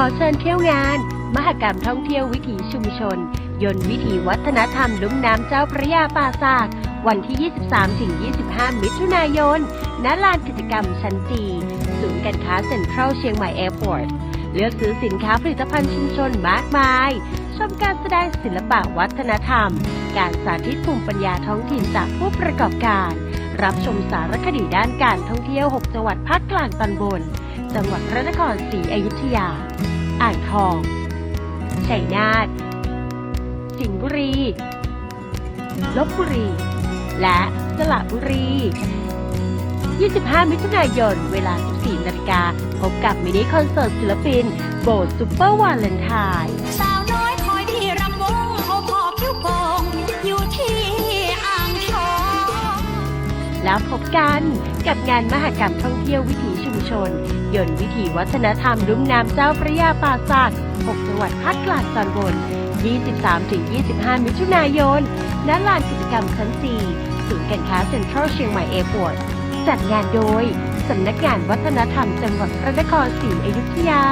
อเชิญเที่ยวงาน มหกรรมท่องเที่ยววิถีชุมชน ยนต์วิถีวัฒนธรรมลุ่มน้ำเจ้าพระยาป่าซาก วันที่ 23-25 มิถุนายน ณ ลานกิจกรรมชั้นจีศูนย์การค้าเซ็นทรัลเชียงใหม่แอร์พอร์ต เลือกซื้อสินค้าผลิตภัณฑ์ชุมชนมากมาย ชมการแสดงศิลปะวัฒนธรรม การสาธิตภูมิปัญญาท้องถิ่นจากผู้ประกอบการ รับชมสารคดีด้านการท่องเที่ยว 6 จังหวัดภาคกลางตอนบน จังหวัดพระนครศรีอยุธยา อ่างทอง ชัยนาท สิงห์บุรี ลบบุรี และสระบุรี 25 มิถุนายน เวลา 14 นาฬิกา พบกับมินิคอนเสิร์ตศิลปิน โบสซูเปอร์วาเลนไทน์ แล้วพบกันกับงานมหกรรมท่องเที่ยววิถีชุมชน ยนต์วิถีวัฒนธรรมลุ่มน้ำเจ้าพระยาป่าสัก6จังหวัดภาคกลางตอนบน 23-25 มิถุนายน ณ ลานกิจกรรมชั้น 4 ศูนย์การค้าเซ็นทรัลเชียงใหม่แอร์พอร์ตจัดงานโดย สำนักงานวัฒนธรรมจังหวัดพระนครศรีอยุธยา